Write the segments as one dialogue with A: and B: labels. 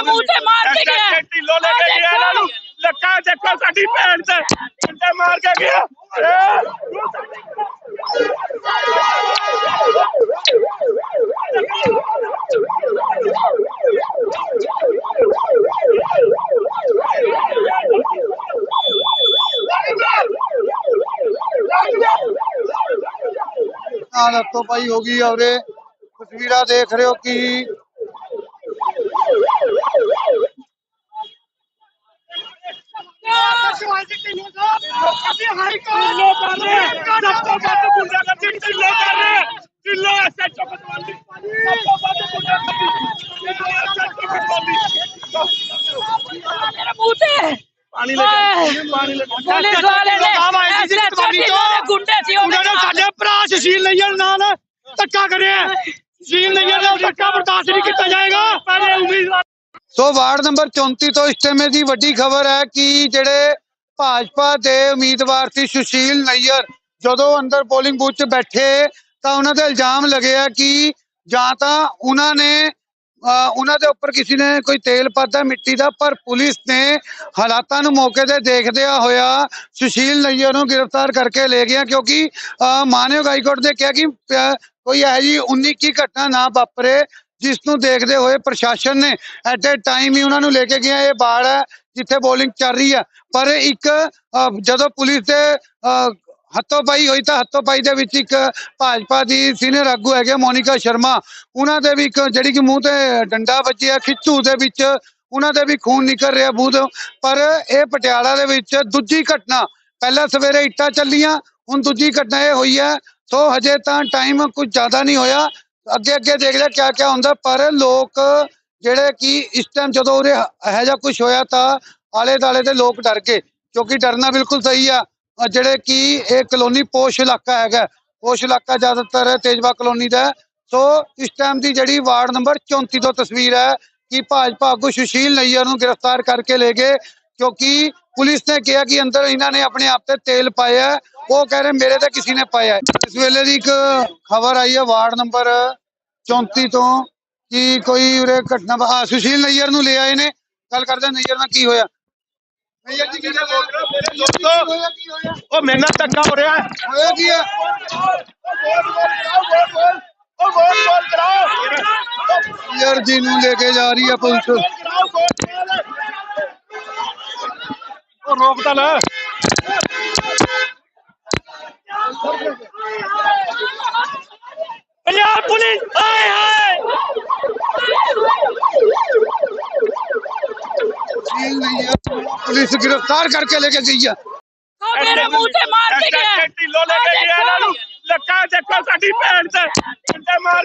A: ਮੇਰੇ ਮੂੰਹ ਤੇ ਮਾਰ ਕੇ ਗਿਆ
B: ਢਿੱਲੋ ਲੈ ਕੇ ਗਿਆ ਇਹਨਾਂ ਨੂੰ ਲੱਕਾ ਦੇਖੋ ਸਾਡੀ ਭੈਣ ਤੇ ਡੰਡੇ ਮਾਰ ਕੇ ਗਿਆ
C: ਨਾਲ ਹੱਥੋਂ ਪਾਈ ਹੋ ਗਈ ਔਰੇ ਤਸਵੀਰਾਂ ਦੇਖ ਰਹੇ ਹੋ ਕਿ
B: ਪਾਣੀ ਲੈ ਕੇ ਪਾਣੀ ਲੈ ਕੇ
A: ਪੁਲਿਸ ਵਾਲੇ ਨੇ
D: ਨਾਮ ਆਏ ਸੀ
A: SHO
D: ਕਤਵਾਲੀ ਤੋਂ।
A: ਦੇ ਗੁੰਡੇ ਸੀ ਉਹਦੇ
D: ਉਹਨਾਂ ਨੇ
A: ਨਾਲ।
D: ਸਾਡੇ ਭਰਾ ਸੁਸ਼ੀਲ ਨਈਅਰ ਨਾਲ ਧੱਕਾ ਕਰਿਆ ਸੁਸ਼ੀਲ ਨਈਅਰ ਦਾ ਧੱਕਾ ਬਰਦਾਸ਼ਤ ਨਹੀਂ ਕੀਤਾ ਜਾਏਗਾ
B: ਪਹਿਲੇ ਉਮੀਦਵਾਰ
C: ਸੋ ਵਾਰਡ ਨੰਬਰ 34 ਤੋਂ ਇਸ ਸਮੇਂ ਦੀ ਵੱਡੀ ਖਬਰ ਹੈ ਕਿ ਜਿਹੜੇ ਭਾਜਪਾ ਦੇ ਉਮੀਦਵਾਰ ਸੀ ਸੁਸ਼ੀਲ ਨਈਅਰ। ਜਦੋਂ ਅੰਦਰ ਪੋਲਿੰਗ ਬੂਥ 'ਚ ਬੈਠੇ ਤਾਂ ਉਹਨਾਂ ਤੇ ਇਲਜ਼ਾਮ ਲੱਗਿਆ ਕਿ ਜਾਂ ਤਾਂ ਉਹਨਾਂ ਨੇ ਉਹਨਾਂ ਦੇ ਉੱਪਰ ਕਿਸੇ ਨੇ ਕੋਈ ਤੇਲ ਪਾਤਾ ਮਿੱਟੀ ਦਾ ਪਰ ਪੁਲਿਸ ਨੇ ਹਾਲਾਤਾਂ ਨੂੰ ਮੌਕੇ ਤੇ ਦੇਖਦਿਆਂ ਹੋਇਆ ਸੁਸ਼ੀਲ ਨਈਅਰ ਨੂੰ ਗ੍ਰਿਫਤਾਰ ਕਰਕੇ ਲੈ ਗਿਆ ਕਿਉਂਕਿ ਅ, ਮਾਨਯੋਗ ਹਾਈਕੋਰਟ ਨੇ ਕਿਹਾ ਕਿ ਕੋਈ ਇਹੋ ਜਿਹੀ 19 ਕੀ ਘਟਨਾ ਨਾ ਵਾਪਰੇ ਜਿਸ ਨੂੰ ਦੇਖਦੇ ਹੋਏ ਪ੍ਰਸ਼ਾਸਨ ਨੇ ਐਟ ਏ ਟਾਈਮ ਹੀ ਉਹਨਾਂ ਨੂੰ ਲੈ ਕੇ ਗਿਆ ਇਹ ਬਾੜ ਹੈ। ਜਿੱਥੇ ਬੋਲਿੰਗ ਚੱਲ ਰਹੀ ਹੈ। ਪਰ ਇੱਕ ਜਦੋਂ ਪੁਲਿਸ ਦੇ ਹੱਥੋਂ ਪਾਈ ਹੋਈ ਤਾਂ ਹੱਥੋਂ ਪਾਈ ਦੇ ਵਿੱਚ ਇੱਕ ਭਾਜਪਾ ਦੀ ਸੀਨੀਅਰ ਆਗੂ ਹੈਗੇ ਮੋਨਿਕਾ ਸ਼ਰਮਾ। ਉਹਨਾਂ ਦੇ ਵੀ ਇੱਕ ਜਿਹੜੀ ਕਿ ਮੂੰਹ ਤੇ ਡੰਡਾ ਵੱਜਿਆ, ਖਿੱਚੂ ਦੇ ਵਿੱਚ, ਉਹਨਾਂ ਦੇ ਵੀ ਖੂਨ ਨਿਕਲ ਰਿਹਾ ਬੂਦ ਪਰ ਇਹ ਪਟਿਆਲਾ ਦੇ ਵਿੱਚ ਦੂਜੀ ਘਟਨਾ, ਪਹਿਲਾਂ ਸਵੇਰੇ ਇੱਟਾਂ ਚੱਲੀਆਂ, ਹੁਣ ਦੂਜੀ ਘਟਨਾ ਇਹ ਹੋਈ ਹੈ। ਸੋ ਹਜੇ ਤਾਂ ਟਾਈਮ ਕੁਝ ਜ਼ਿਆਦਾ ਨਹੀਂ ਹੋਇਆ। ਅੱਗੇ ਅੱਗੇ ਦੇਖਦੇ ਕਿਆ ਕਿਆ ਹੁੰਦਾ, ਪਰ ਲੋਕ ਜਿਹੜੇ ਕਿ ਇਸ ਟਾਈਮ ਜਦੋਂ ਉਰੇ ਇਹੋ ਜਿਹਾ ਕੁਝ ਹੋਇਆ ਤਾਂ ਆਲੇ ਦਾਲੇ ਦੇ ਲੋਕ ਡਰ ਗਏ, ਕਿਉਂਕਿ ਡਰਨਾ ਬਿਲਕੁਲ ਸਹੀ ਆ। ਜਿਹੜੇ ਕਿ ਇਹ ਕਲੋਨੀ ਪੋਸ਼ ਇਲਾਕਾ ਹੈਗਾ, ਪੋਸ਼ ਇਲਾਕਾ ਜ਼ਿਆਦਾਤਰ ਤੇਜਵਾ ਕਲੋਨੀ ਦਾ ਸੋ ਇਸ ਟਾਈਮ ਦੀ ਜਿਹੜੀ ਵਾਰਡ ਨੰਬਰ 34 ਤੋਂ ਤਸਵੀਰ ਹੈ ਕਿ ਭਾਜਪਾ ਆਗੂ ਸੁਸ਼ੀਲ ਨਈਆ ਨੂੰ ਗ੍ਰਿਫਤਾਰ ਕਰਕੇ ਲੈ ਗਏ, ਕਿਉਂਕਿ ਪੁਲਿਸ ਨੇ ਕਿਹਾ ਕਿ ਅੰਦਰ ਇਹਨਾਂ ਨੇ ਆਪਣੇ ਆਪ ਤੇ ਤੇਲ ਪਾਇਆ ਹੈ। ਉਹ ਕਹਿ ਰਹੇ, ਮੇਰੇ ਤੇ ਕਿਸੇ ਨੇ ਪਾਇਆ ਇਸ ਵੇਲੇ ਦੀ ਇੱਕ ਖਬਰ ਆਈ ਹੈ ਵਾਰਡ ਨੰਬਰ 34 ਤੋਂ। ਕਿ ਕੋਈ ਉਰੇ ਘਟਨਾ ਆ ਸੁਸ਼ੀਲ ਨਈਅਰ ਨੂੰ ਲੈ ਆਏ ਨੇ। ਗੱਲ ਕਰਦੇ ਹਾਂ ਨਈਅਰ ਨਾਲ ਕੀ ਹੋਇਆ? ਨਈਅਰ ਜੀ ਕੀ ਹੋਇਆ
B: ਮੇਰੇ ਦੋਸਤੋ
C: ਹੋਇਆ ਕੀ ਹੋਇਆ?
B: ਉਹ ਮੇਰੇ ਨਾਲ ਧੱਕਾ ਹੋ ਰਿਹਾ। ਹੈ
C: ਹੋਇਆ ਕੀ ਹੈ ਨਈਅਰ ਜੀ ਨੂੰ ਲੈ ਕੇ ਜਾ ਰਹੀ ਹੈ ਪੁਲਿਸ।
B: ਉਹ ਰੋਕ ਤਾਂ ਲੈ ਪੰਜਾਬ ਪੁਲਿਸ ਆਏ ਹਾਏ
C: ਸੁਸ਼ੀਲ ਨਈਅਰ ਨੂੰ ਪੁਲਿਸ ਗ੍ਰਿਫਤਾਰ ਕਰਕੇ ਲੈ ਕੇ ਗਈ ਹੈ
A: ਉਹ ਮੇਰੇ ਮੂੰਹ ਤੇ ਮਾਰ ਕੇ ਗਿਆ
B: ਢਿੱਲੋ ਲੈ ਕੇ ਗਿਆ ਇਹਨਾਂ ਨੂੰ ਲੱਕਾ ਦੇਖੋ ਸਾਡੀ ਭੈਣ ਤੇ ਡੰਡੇ ਮਾਰ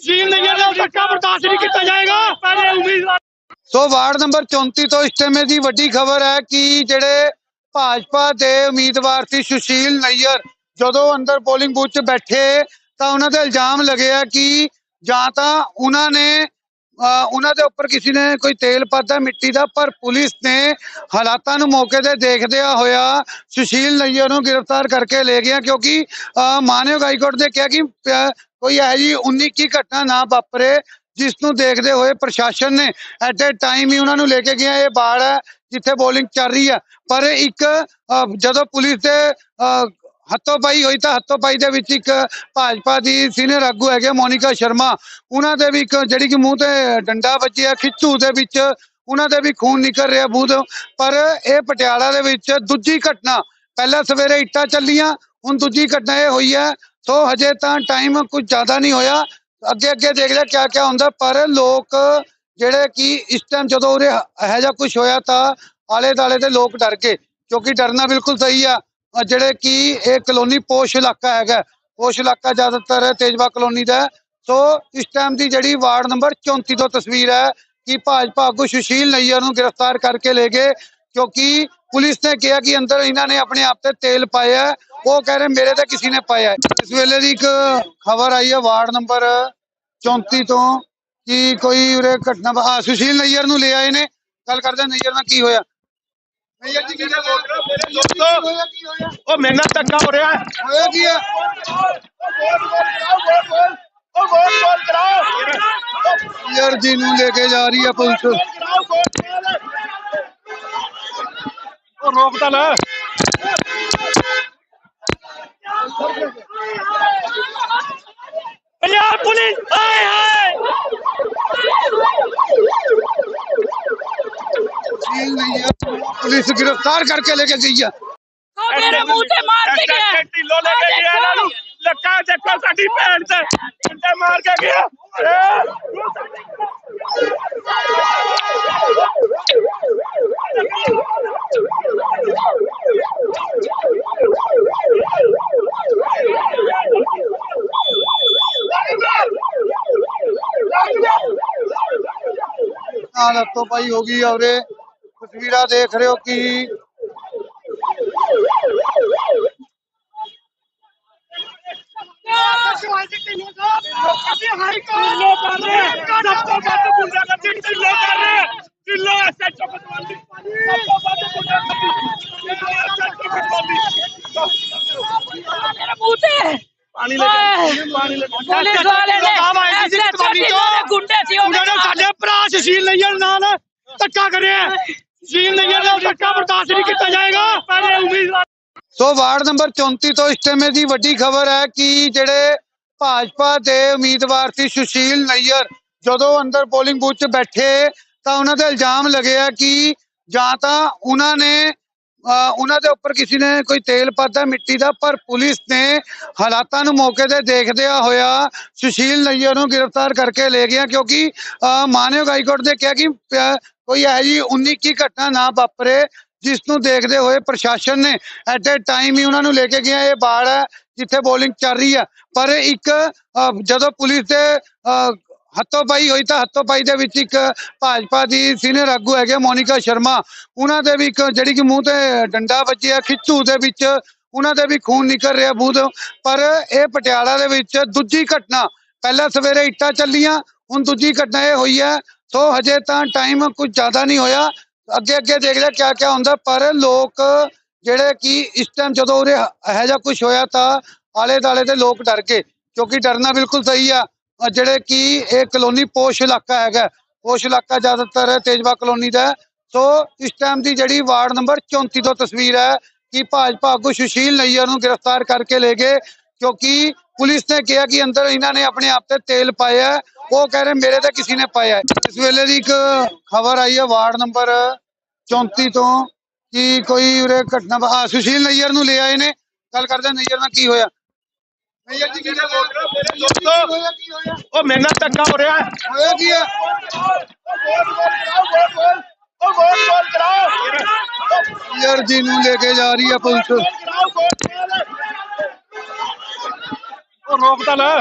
D: ਸੁਸ਼ੀਲ ਦਾ ਧੱਕਾ ਬਰਦਾਸ਼ਤ ਨਹੀਂ ਕੀਤਾ ਜਾਏਗਾ।
B: ਪਹਿਲੇ ਉਮੀਦਵਾਰ
C: ਸੋ ਵਾਰਡ ਨੰਬਰ 34 ਤੋਂ ਇਸ ਸਮੇਂ ਦੀ ਵੱਡੀ ਖਬਰ ਹੈ ਕਿ ਜਿਹੜੇ ਭਾਜਪਾ ਦੇ ਉਮੀਦਵਾਰ ਸੀ ਸੁਸ਼ੀਲ ਨਈਅਰ, ਜਦੋਂ ਅੰਦਰ ਪੋਲਿੰਗ ਬੂਥ 'ਚ ਬੈਠੇ ਤਾਂ ਉਹਨਾਂ ਤੇ ਇਲਜ਼ਾਮ ਲੱਗਿਆ ਕਿ ਜਾਂ ਤਾਂ ਉਹਨਾਂ ਨੇ ਉਹਨਾਂ ਦੇ ਉੱਪਰ ਕਿਸੇ ਨੇ ਕੋਈ ਤੇਲ ਪਾਤਾ ਮਿੱਟੀ ਦਾ ਪਰ ਪੁਲਿਸ ਨੇ ਹਾਲਾਤਾਂ ਨੂੰ ਮੌਕੇ ਤੇ ਦੇਖਦਿਆਂ ਹੋਇਆ ਸੁਸ਼ੀਲ ਨਈਅਰ ਨੂੰ ਗ੍ਰਿਫਤਾਰ ਕਰਕੇ ਲੈ ਗਿਆ ਕਿਉਂਕਿ ਅ, ਮਾਨਯੋਗ ਹਾਈਕੋਰਟ ਨੇ ਕਿਹਾ ਕਿ ਕੋਈ ਇਹੋ ਜਿਹੀ 19 ਕੀ ਘਟਨਾ ਨਾ ਵਾਪਰੇ ਜਿਸ ਨੂੰ ਦੇਖਦੇ ਹੋਏ ਪ੍ਰਸ਼ਾਸਨ ਨੇ ਐਟ ਏ ਟਾਈਮ ਹੀ ਉਹਨਾਂ ਨੂੰ ਲੈ ਕੇ ਗਿਆ। ਇਹ ਬਾੜ ਹੈ ਜਿੱਥੇ ਬੋਲਿੰਗ ਚੱਲ ਰਹੀ ਹੈ। ਪਰ ਇੱਕ ਜਦੋਂ ਪੁਲਿਸ ਦੇ ਅ, ਹੱਥੋਂ ਪਾਈ ਹੋਈ ਤਾਂ ਹੱਥੋਂ ਪਾਈ ਦੇ ਵਿੱਚ ਇੱਕ ਭਾਜਪਾ ਦੀ ਸੀਨੀਅਰ ਆਗੂ ਹੈਗੇ ਮੋਨਿਕਾ ਸ਼ਰਮਾ। ਉਹਨਾਂ ਦੇ ਵੀ ਇੱਕ ਜਿਹੜੀ ਕਿ ਮੂੰਹ ਤੇ ਡੰਡਾ ਵੱਜਿਆ, ਖਿੱਚੂ ਦੇ ਵਿੱਚ। ਉਹਨਾਂ ਦੇ ਵੀ ਖੂਨ ਨਿਕਲ ਰਿਹਾ ਬੂਦ ਪਰ ਇਹ ਪਟਿਆਲਾ ਦੇ ਵਿੱਚ ਦੂਜੀ ਘਟਨਾ, ਪਹਿਲਾਂ ਸਵੇਰੇ ਇੱਟਾਂ ਚੱਲੀਆਂ, ਹੁਣ ਦੂਜੀ ਘਟਨਾ ਇਹ ਹੋਈ ਹੈ। ਸੋ ਹਜੇ ਤਾਂ ਟਾਈਮ ਕੁਝ ਜ਼ਿਆਦਾ ਨਹੀਂ ਹੋਇਆ। ਅੱਗੇ ਅੱਗੇ ਦੇਖਦੇ ਕਿਆ ਕਿਆ ਹੁੰਦਾ। ਪਰ ਲੋਕ ਜਿਹੜੇ ਕਿ ਇਸ ਟਾਈਮ ਜਦੋਂ ਉਹਦੇ ਇਹੋ ਜਿਹਾ ਕੁਝ ਹੋਇਆ ਤਾਂ ਆਲੇ ਦਾਲੇ ਦੇ ਲੋਕ ਡਰ ਗਏ, ਕਿਉਂਕਿ ਡਰਨਾ ਬਿਲਕੁਲ ਸਹੀ ਆ। ਜਿਹੜੇ ਕਿ ਇਹ ਕਲੋਨੀ ਪੋਸ਼ ਇਲਾਕਾ ਹੈਗਾ, ਪੋਸ਼ ਇਲਾਕਾ ਜ਼ਿਆਦਾਤਰ ਤੇਜਵਾ ਕਲੋਨੀ ਦਾ ਸੋ ਇਸ ਟਾਈਮ ਦੀ ਜਿਹੜੀ ਵਾਰਡ ਨੰਬਰ 34 ਤੋਂ ਤਸਵੀਰ ਹੈ ਕਿ ਭਾਜਪਾ ਆਗੂ ਸੁਸ਼ੀਲ ਨਈਅਰ ਨੂੰ ਗ੍ਰਿਫਤਾਰ ਕਰਕੇ ਲੈ ਗਏ, ਕਿਉਂਕਿ ਪੁਲਿਸ ਨੇ ਕਿਹਾ ਕਿ ਅੰਦਰ ਇਹਨਾਂ ਨੇ ਆਪਣੇ ਆਪ ਤੇ ਤੇਲ ਪਾਇਆ ਉਹ ਕਹਿ ਰਹੇ ਮੇਰੇ ਤੇ ਕਿਸੇ ਨੇ ਪਾਇਆ ਇਸ ਵੇਲੇ ਦੀ ਇੱਕ ਖਬਰ ਆਈ ਹੈ ਵਾਰਡ ਨੰਬਰ 34 ਤੋਂ ਕਿ ਕੋਈ ਉਰੇ ਘਟਨਾ ਸੁਸ਼ੀਲ ਨਈਅਰ ਨੂੰ ਲੈ ਆਏ ਨੇ। ਗੱਲ ਕਰਦੇ ਨਈਅਰ ਨਾਲ ਕੀ ਹੋਇਆ ਨਈਅਰ ਜੀ ਕੀ ਗੱਲ ਹੈ?
B: ਮੇਰੇ ਦੋਸਤੋ। ਉਹ ਮੇਰੇ ਨਾਲ ਧੱਕਾ ਹੋ ਰਿਹਾ। ਹੈ
C: ਹੋਇਆ ਕੀ ਹੈ ਨਈਅਰ ਜੀ ਨੂੰ ਲੈ ਕੇ ਜਾ ਰਹੀ ਹੈ ਪੁਲਿਸ।
B: ਉਹ ਰੋਕ ਤਾਂ ਲੈ
D: ਪੰਜਾਬ ਪੁਲਿਸ ਹਾਏ ਹਾਏ
C: ਸੁਸ਼ੀਲ ਨਈਅਰ ਨੂੰ ਪੁਲਿਸ ਗ੍ਰਿਫਤਾਰ ਕਰਕੇ ਲੈ ਕੇ ਗਈ ਹੈ
A: ਉਹ ਮੇਰੇ ਮੂੰਹ ਤੇ ਮਾਰ ਕੇ ਗਿਆ
B: ਐਡੇ ਢਿੱਲੋਂ ਲੈ ਕੇ ਗਿਆ ਇਹਨਾਂ ਨੂੰ ਲੱਕਾ ਚੱਕੋ ਸਾਡੀ ਭੈਣ ਤੇ ਡੰਡੇ ਮਾਰ ਕੇ ਗਿਆ
C: ਨਾਲ ਹੱਥੋਂ ਪਾਈ ਹੋ ਗਈ ਔਰੇ ਤਸਵੀਰਾਂ ਦੇਖ ਰਹੇ ਹੋ ਕਿ
B: ਢਿੱਲੋਂ ਕਰ ਰਹੇ ਸਭ ਤੋਂ ਵੱਧ ਗੁੰਡਾਗਰਦੀ ਢਿੱਲੋਂ ਕਰ
D: ਨਈਅਰ ਨਾਲ ਧੱਕਾ ਬਰਦਾਸ਼ਤ ਨਹੀਂ ਕੀਤਾ ਜਾਏਗਾ।
B: ਪਹਿਲੇ ਉਮੀਦਵਾਰ
C: ਸੋ ਵਾਰਡ ਨੰਬਰ 34 ਤੋਂ ਇਸ ਸਮੇਂ ਦੀ ਵੱਡੀ ਖਬਰ ਹੈ ਕਿ ਜਿਹੜੇ ਭਾਜਪਾ ਦੇ ਉਮੀਦਵਾਰ ਸੀ ਸੁਸ਼ੀਲ ਨਈਅਰ, ਜਦੋਂ ਅੰਦਰ ਪੋਲਿੰਗ ਬੂਥ 'ਚ ਬੈਠੇ ਤਾਂ ਉਹਨਾਂ ਤੇ ਇਲਜ਼ਾਮ ਲੱਗਿਆ ਕਿ ਜਾਂ ਤਾਂ ਉਹਨਾਂ ਨੇ ਉਹਨਾਂ ਦੇ ਉੱਪਰ ਕਿਸੇ ਨੇ ਕੋਈ ਤੇਲ ਪਾਤਾ ਮਿੱਟੀ ਦਾ ਪਰ ਪੁਲਿਸ ਨੇ ਹਾਲਾਤਾਂ ਨੂੰ ਮੌਕੇ ਤੇ ਦੇਖਦਿਆਂ ਹੋਇਆ ਸੁਸ਼ੀਲ ਨਈਅਰ ਨੂੰ ਗ੍ਰਿਫਤਾਰ ਕਰਕੇ ਲੈ ਗਿਆ ਕਿਉਂਕਿ ਅਹ ਮਾਨਯੋਗ ਹਾਈਕੋਰਟ ਨੇ ਕਿਹਾ ਕਿ ਕੋਈ ਇਹੋ ਜਿਹੀ 19 ਕੀ ਘਟਨਾ ਨਾ ਵਾਪਰੇ ਜਿਸ ਨੂੰ ਦੇਖਦੇ ਹੋਏ ਪ੍ਰਸ਼ਾਸਨ ਨੇ ਐਟ ਏ ਟਾਈਮ ਹੀ ਉਹਨਾਂ ਨੂੰ ਲੈ ਕੇ ਗਿਆ। ਇਹ ਬਾੜ ਹੈ ਜਿੱਥੇ ਬੋਲਿੰਗ ਚੱਲ ਰਹੀ ਹੈ। ਪਰ ਇੱਕ ਜਦੋਂ ਪੁਲਿਸ ਦੇ ਅਹ, ਹੱਥੋਂ ਪਾਈ ਹੋਈ ਤਾਂ ਹੱਥੋਂ ਪਾਈ ਦੇ ਵਿੱਚ ਇੱਕ ਭਾਜਪਾ ਦੀ ਸੀਨੀਅਰ ਆਗੂ ਹੈਗੇ ਮੋਨਿਕਾ ਸ਼ਰਮਾ। ਉਹਨਾਂ ਦੇ ਵੀ ਇੱਕ ਜਿਹੜੀ ਕਿ ਮੂੰਹ ਤੇ ਡੰਡਾ ਵੱਜਿਆ ਖਿੱਚੂ ਦੇ ਵਿੱਚ। ਉਹਨਾਂ ਦੇ ਵੀ ਖੂਨ ਨਿਕਲ ਰਿਹਾ ਬੂਦ। ਪਰ ਇਹ ਪਟਿਆਲਾ ਦੇ ਵਿੱਚ ਦੂਜੀ ਘਟਨਾ, ਪਹਿਲਾਂ ਸਵੇਰੇ ਇੱਟਾਂ ਚੱਲੀਆਂ, ਹੁਣ ਦੂਜੀ ਘਟਨਾ ਇਹ ਹੋਈ ਹੈ। ਸੋ ਹਜੇ ਤਾਂ ਟਾਈਮ ਕੁਝ ਜ਼ਿਆਦਾ ਨਹੀਂ ਹੋਇਆ। ਅੱਗੇ ਅੱਗੇ ਦੇਖਦੇ ਕਿਆ ਕਿਆ ਹੁੰਦਾ। ਪਰ ਲੋਕ ਜਿਹੜੇ ਕਿ ਇਸ ਟਾਈਮ ਜਦੋਂ ਉਰੇ ਇਹੋ ਜਿਹਾ ਕੁਝ ਹੋਇਆ ਤਾਂ ਆਲੇ ਦਾਲੇ ਦੇ ਲੋਕ ਡਰ ਗਏ, ਕਿਉਂਕਿ ਡਰਨਾ ਬਿਲਕੁਲ ਸਹੀ ਆ। ਜਿਹੜੇ ਕਿ ਇਹ ਕਲੋਨੀ ਪੋਸ਼ ਇਲਾਕਾ ਹੈਗਾ, ਪੋਸ਼ ਇਲਾਕਾ ਜ਼ਿਆਦਾਤਰ ਤੇਜਵਾ ਕਲੋਨੀ ਦਾ ਸੋ ਇਸ ਟਾਈਮ ਦੀ ਜਿਹੜੀ ਵਾਰਡ ਨੰਬਰ 34 ਤੋਂ ਤਸਵੀਰ ਹੈ ਕਿ ਭਾਜਪਾ ਆਗੂ ਸੁਸ਼ੀਲ ਨਈਅਰ ਨੂੰ ਗ੍ਰਿਫਤਾਰ ਕਰਕੇ ਲੈ ਗਏ, ਕਿਉਂਕਿ ਪੁਲਿਸ ਨੇ ਕਿਹਾ ਕਿ ਅੰਦਰ ਇਹਨਾਂ ਨੇ ਆਪਣੇ ਆਪ ਤੇ ਤੇਲ ਪਾਇਆ ਹੈ। ਉਹ ਕਹਿ ਰਹੇ ਮੇਰੇ ਤੇ ਕਿਸੇ ਨੇ ਪਾਇਆ ਇਸ ਵੇਲੇ ਦੀ ਇੱਕ ਖਬਰ ਆਈ ਹੈ ਵਾਰਡ ਨੰਬਰ 34 ਤੋਂ ਕਿ ਕੋਈ ਉਰੇ ਘਟਨਾ ਸੁਸ਼ੀਲ ਨਈਅਰ ਨੂੰ ਲੈ ਆਏ ਨੇ। ਗੱਲ ਕਰਦੇ ਨਈਅਰ ਨਾਲ ਕੀ ਹੋਇਆ? ਨਈਅਰ ਜੀ ਕੀ ਗੱਲ
B: ਦੋਸਤੋ ਉਹ ਮੇਰੇ ਨਾਲ ਧੱਕਾ ਹੋ ਰਿਹਾ। ਹੈ
C: ਹੋਇਆ ਕੀ ਹੈ ਨਈਅਰ ਜੀ ਨੂੰ ਲੈ ਕੇ ਜਾ ਰਹੀ ਹੈ ਪੁਲਿਸ।
B: ਉਹ ਰੋਕ ਤਾਂ ਲੈ।